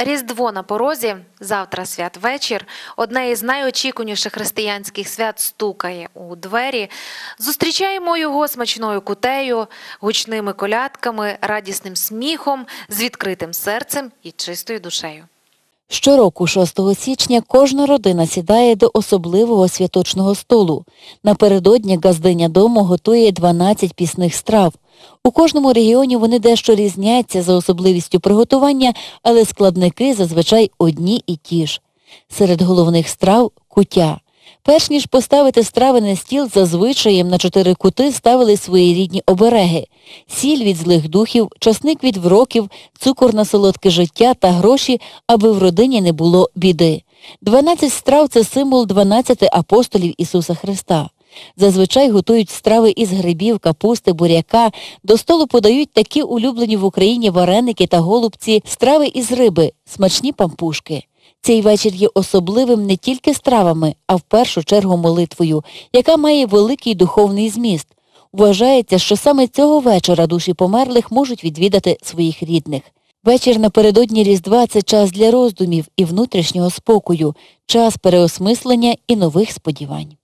Різдво на порозі, завтра святвечір. Одне із найочікуваніших християнських свят стукає у двері. Зустрічаємо його смачною кутею, гучними колядками, радісним сміхом, з відкритим серцем і чистою душею. Щороку, 6 січня, кожна родина сідає до особливого святочного столу. Напередодні газдиня дому готує 12 пісних страв. У кожному регіоні вони дещо різняться за особливістю приготування, але складники зазвичай одні і ті ж. Серед головних страв куття. Перш ніж поставити страви на стіл, зазвичай на чотири кути ставили свої рідні обереги сіль від злих духів, часник від вроків, цукор на солодке життя та гроші, аби в родині не було біди. Дванадцять страв це символ дванадцяти апостолів Ісуса Христа. Зазвичай готують страви із грибів, капусти, буряка. До столу подають такі улюблені в Україні вареники та голубці, страви із риби, смачні пампушки. Цей вечір є особливим не тільки стравами, а в першу чергу молитвою, яка має великий духовний зміст. Вважається, що саме цього вечора душі померлих можуть відвідати своїх рідних. Вечір напередодні Різдва це час для роздумів і внутрішнього спокою, час переосмислення і нових сподівань.